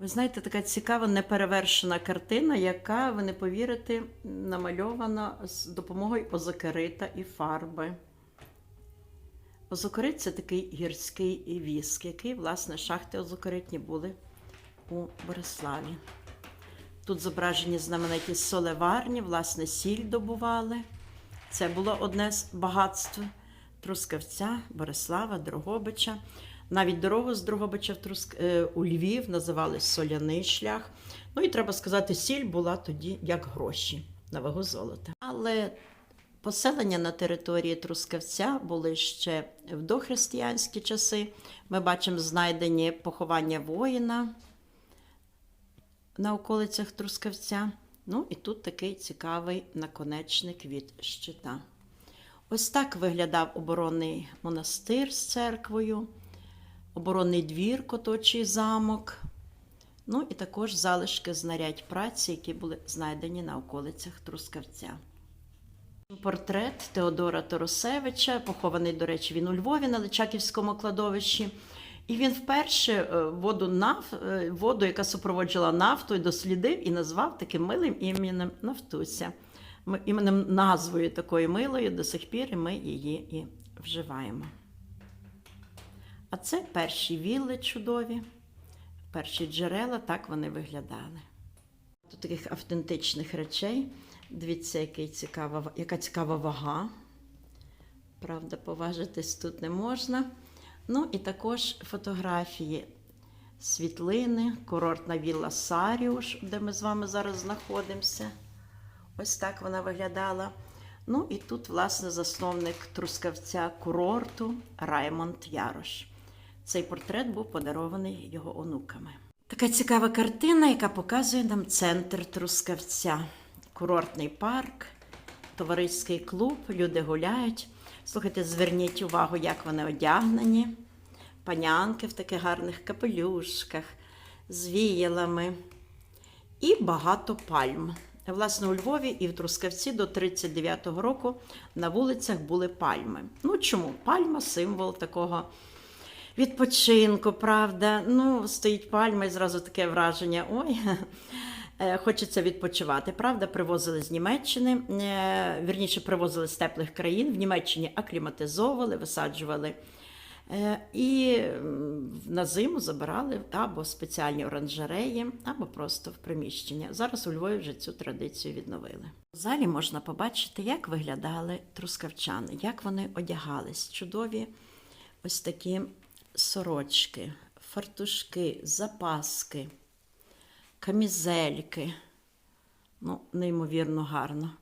Ви знаєте, така цікава неперевершена картина, яка, ви не повірите, намальована з допомогою озокерита і фарби. Озокерит це такий гірський віск, який, власне, шахти озокеритні були у Бориславі. Тут зображені знамениті солеварні, власне, сіль добували. Це було одне з багатств Трускавця, Борислава, Дрогобича. Навіть дорогу з Дрогобича в Труск... е, у Львів називали соляний шлях. Ну і треба сказати, сіль була тоді як гроші на вагу золота. Але поселення на території Трускавця були ще в дохристиянські часи. Ми бачимо знайдені поховання воїна на околицях Трускавця. Ну і тут такий цікавий наконечник від щита. Ось так виглядав оборонний монастир з церквою, оборонний двір, коточий замок. Ну і також залишки знарядь праці, які були знайдені на околицях Трускавця. Портрет Теодора Торосевича, похований, до речі, він у Львові на Личаківському кладовищі. І він вперше е, воду, наф, е, воду, яка супроводжувала нафту, дослідив і назвав таким милим іменем Нафтуся. Іменем назвою такою милою до сих пір ми її і вживаємо. А це перші вілли чудові, перші джерела, так вони виглядали. Тут таких автентичних речей. Дивіться, який цікава, яка цікава вага. Правда, поважитись тут не можна. Ну і також фотографії, світлини, курортна вілла Саріуш, де ми з вами зараз знаходимося. Ось так вона виглядала. Ну і тут, власне, засновник трускавця курорту Раймонд Ярош. Цей портрет був подарований його онуками. Така цікава картина, яка показує нам центр Трускавця. Курортний парк, товариський клуб, люди гуляють. Слухайте, зверніть увагу, як вони одягнені. Панянки в таких гарних капелюшках, з віялами і багато пальм. Власне, у Львові і в Трускавці до 39-го року на вулицях були пальми. Ну чому? Пальма символ такого відпочинку, правда. Ну, стоїть пальма і зразу таке враження. Ой, е, хочеться відпочивати. Правда, привозили з Німеччини, е, вірніше привозили з теплих країн. В Німеччині акліматизовували, висаджували. Е, І на зиму забирали або спеціальні оранжереї, або просто в приміщення. Зараз у Львові вже цю традицію відновили. В залі можна побачити, як виглядали трускавчани, як вони одягались. Чудові ось такі сорочки, фартушки, запаски, камізельки. Ну, неймовірно гарно.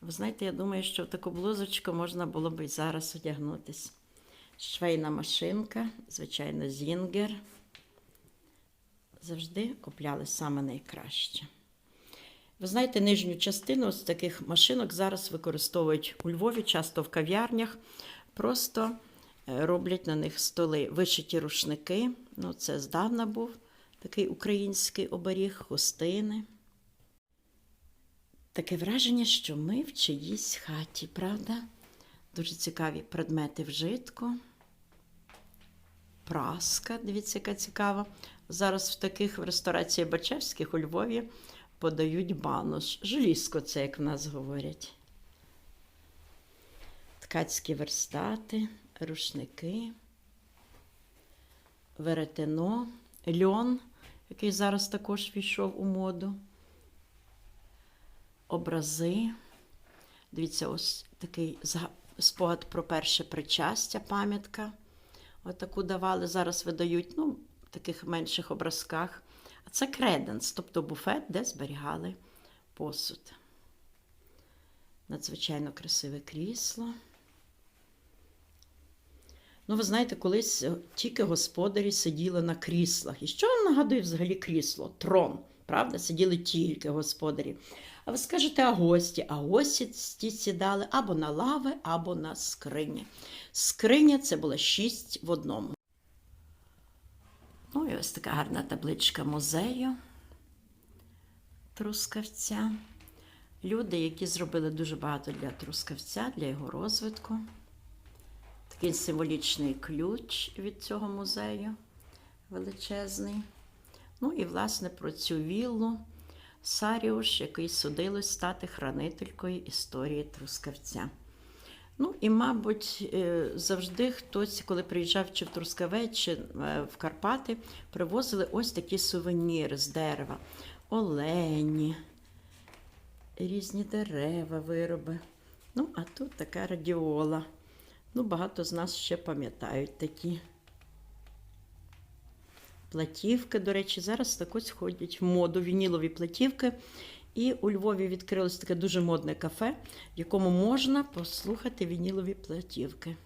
Ви знаєте, я думаю, що в таку блузочку можна було б і зараз одягнутися. Швейна машинка, звичайно, зінгер. Завжди купляли саме найкраще. Ви знаєте, нижню частину з таких машинок зараз використовують у Львові, часто в кав'ярнях. Просто роблять на них столи, вишиті рушники. Ну, це здавна був такий український оберіг, хустини. Таке враження, що ми в чиїсь хаті, правда? Дуже цікаві предмети вжитку. Праска, дивіться, яка цікава. Зараз в таких в ресторації Бачевських у Львові подають банош. Желізко, це як в нас говорять. Ткацькі верстати, рушники, веретено, льон, який зараз також війшов у моду. Образи. Дивіться, ось такий спогад про перше причастя, пам'ятка. Отаку давали, зараз видають ну, в таких менших образках. А це креденс, тобто буфет, де зберігали посуд. Надзвичайно красиве крісло. Ну, ви знаєте, колись е, тільки господарі сиділи на кріслах. І що вам нагадує взагалі крісло? Трон, правда? Сиділи тільки господарі. А ви скажете, а гості? А гості сідали або на лави, або на скрині. Скриня це було шість в одному. Ну і ось така гарна табличка музею Трускавця. Люди, які зробили дуже багато для Трускавця, для його розвитку. Такий символічний ключ від цього музею величезний. Ну і, власне, про цю віллу Саріуш, який судилось стати хранителькою історії Трускавця. Ну і, мабуть, е, завжди хтось, коли приїжджав чи в Трускавець, е, в Карпати, привозили ось такі сувеніри з дерева. Олені, різні дерева, вироби. Ну, а тут така радіола. Ну, багато з нас ще пам'ятають такі. Платівки, до речі, зараз також ходять в моду вінілові платівки. І у Львові відкрилось таке дуже модне кафе, в якому можна послухати вінілові платівки.